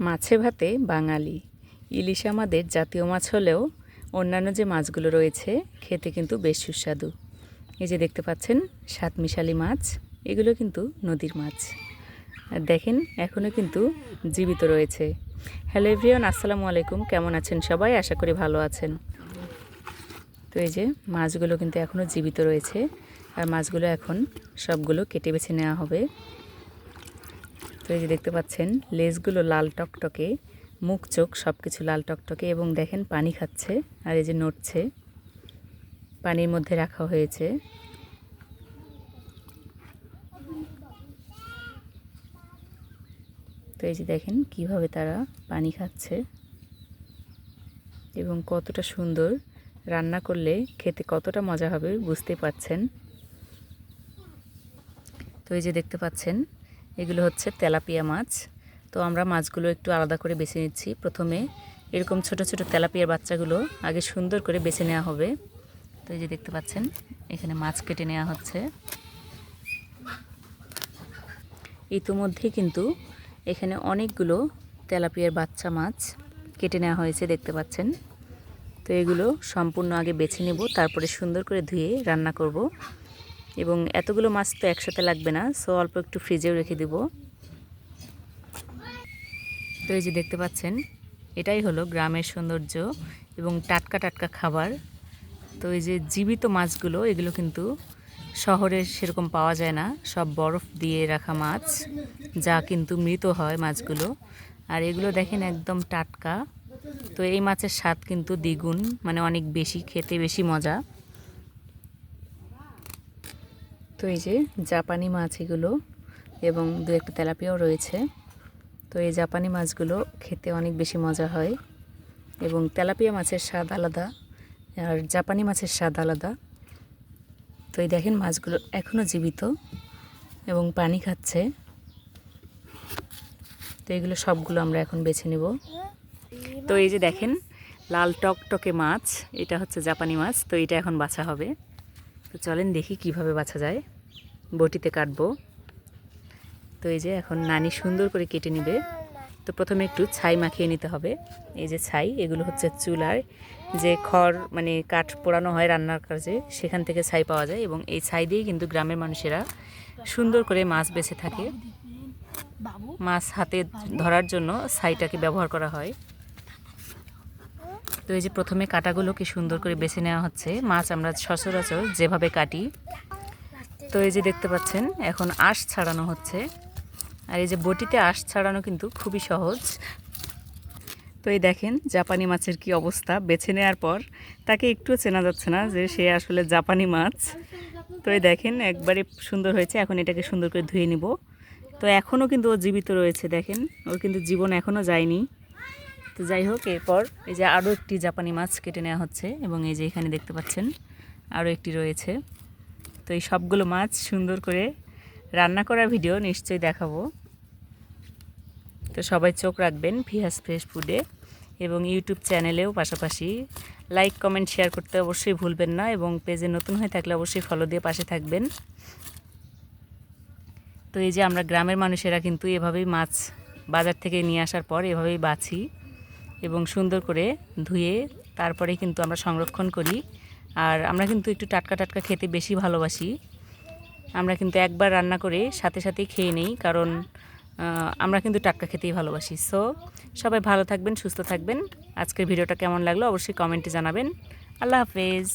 মাছে ভাতে বাঙালি। ইলিশ আমাদের জাতীয় মাছ হলেও অন্যান্য যে মাছগুলো রয়েছে, খেতে কিন্তু বেশ সুস্বাদু। এই যে দেখতে পাচ্ছেন, সাতমিশালি মাছ, এগুলো কিন্তু নদীর মাছ। আর দেখেন এখনও কিন্তু জীবিত রয়েছে। হ্যালো এভরিওয়ান, আসসালামু আলাইকুম। কেমন আছেন সবাই? আশা করি ভালো আছেন। তো এই যে মাছগুলো কিন্তু এখনও জীবিত রয়েছে। আর মাছগুলো এখন সবগুলো কেটে বেছে নেওয়া হবে। তো এই যে দেখতে পাচ্ছেন, লেজগুলো লাল টকটকে, মুখ, চোখ সব কিছু লাল টকটকে এবং দেখেন পানি খাচ্ছে আর এই যে নড়ছে। পানির মধ্যে রাখা হয়েছে। তো এই যে দেখেন কীভাবে তারা পানি খাচ্ছে এবং কতটা সুন্দর রান্না করলে খেতে কতটা মজা হবে বুঝতে পাচ্ছেন তো এই যে দেখতে পাচ্ছেন এগুলো হচ্ছে তেলাপিয়া মাছ। তো আমরা মাছগুলো একটু আলাদা করে বেছে নিচ্ছি। প্রথমে এরকম ছোট ছোট তেলাপিয়ার বাচ্চাগুলো আগে সুন্দর করে বেছে নেওয়া হবে। তো এই যে দেখতে পাচ্ছেন, এখানে মাছ কেটে নেওয়া হচ্ছে। ইতিমধ্যে কিন্তু এখানে অনেকগুলো তেলাপিয়ার বাচ্চা মাছ কেটে নেওয়া হয়েছে দেখতে পাচ্ছেন। তো এগুলো সম্পূর্ণ আগে বেছে নেব, তারপরে সুন্দর করে ধুয়ে রান্না করব। এবং এতগুলো মাছ তো একসাথে লাগবে না সো অল্প একটু ফ্রিজেও রেখে দেব। তো এই যে দেখতে পাচ্ছেন, এটাই হলো গ্রামের সৌন্দর্য এবং টাটকা টাটকা খাবার। তো এই যে জীবিত মাছগুলো, এগুলো কিন্তু শহরে সেরকম পাওয়া যায় না, সব বরফ দিয়ে রাখা মাছ, যা কিন্তু মৃত হয় মাছগুলো। আর এগুলো দেখেন একদম টাটকা। তো এই মাছের স্বাদ কিন্তু দ্বিগুণ মানে অনেক বেশি, খেতে বেশি মজা। তো এই যে জাপানি মাছ এগুলো এবং দু একটা তেলাপিয়াও রয়েছে। তো এই জাপানি মাছগুলো খেতে অনেক বেশি মজা হয় এবং তেলাপিয়া মাছের স্বাদ আলাদা আর জাপানি মাছের স্বাদ আলাদা। তো এই দেখেন মাছগুলো এখনও জীবিত এবং পানি খাচ্ছে। তো এগুলো সবগুলো আমরা এখন বেছে নেব। তো এই যে দেখেন লাল টকটকে মাছ, এটা হচ্ছে জাপানি মাছ, তো এটা এখন বাছা হবে। তো চলেন দেখি কীভাবে বাছা যায়। বটিতে কাটবো। তো এই যে এখন নানি সুন্দর করে কেটে নিবে। তো প্রথমে একটু ছাই মাখিয়ে নিতে হবে। এই যে ছাই, এগুলো হচ্ছে চুলার যে খড় মানে কাঠ পোড়ানো হয় রান্নার কাজে, সেখান থেকে ছাই পাওয়া যায় এবং এই ছাই দিয়েই কিন্তু গ্রামের মানুষেরা সুন্দর করে মাছ বেছে থাকে। মাছ হাতে ধরার জন্য ছাইটাকে ব্যবহার করা হয়। তো এই যে প্রথমে কাটাগুলোকে সুন্দর করে বেছে নেওয়া হচ্ছে। মাছ আমরা সচরাচর যেভাবে কাটি তো এই যে দেখতে পাচ্ছেন, এখন আঁশ ছাড়ানো হচ্ছে। আর এই যে বটিতে আঁশ ছাড়ানো কিন্তু খুবই সহজ। তো এই দেখেন, জাপানি মাছের কি অবস্থা, বেছে নেওয়ার পর তাকে একটুও চেনা যাচ্ছে না যে সে আসলে জাপানি মাছ। তো এই দেখেন, একবারে সুন্দর হয়েছে, এখন এটাকে সুন্দর করে ধুয়ে নিব। তো এখনও কিন্তু ও জীবিত রয়েছে, দেখেন, ওর কিন্তু জীবন এখনও যায়নি। তো যাই হোক, এরপর এই যে আরও একটি জাপানি মাছ কেটে নেওয়া হচ্ছে, এবং এই যে এখানে দেখতে পাচ্ছেন, আরও একটি রয়েছে। তো এই সবগুলো মাছ সুন্দর করে রান্না করার ভিডিও নিশ্চয়ই দেখাবো। তো সবাই চোখ রাখবেন ভিহাস ফ্রেশ ফুডে এবং ইউটিউব চ্যানেলেও পাশাপাশি লাইক, কমেন্ট, শেয়ার করতে অবশ্যই ভুলবেন না এবং পেজে নতুন হয়ে থাকলে অবশ্যই ফলো দিয়ে পাশে থাকবেন। তো এই যে আমরা গ্রামের মানুষেরা কিন্তু এভাবেই মাছ বাজার থেকে নিয়ে আসার পর এভাবেই বাছি এবং সুন্দর করে ধুয়ে তারপরে কিন্তু আমরা সংরক্ষণ করি। আর আমরা কিন্তু একটু টাটকা টাটকা খেতে বেশি ভালোবাসি। আমরা কিন্তু একবার রান্না করে সাথে সাথেই খেয়ে নেই, কারণ আমরা কিন্তু টাটকা খেতেই ভালোবাসি। সো সবাই ভালো থাকবেন, সুস্থ থাকবেন। আজকের ভিডিওটা কেমন লাগল অবশ্যই কমেন্টে জানাবেন। আল্লাহ হাফেজ।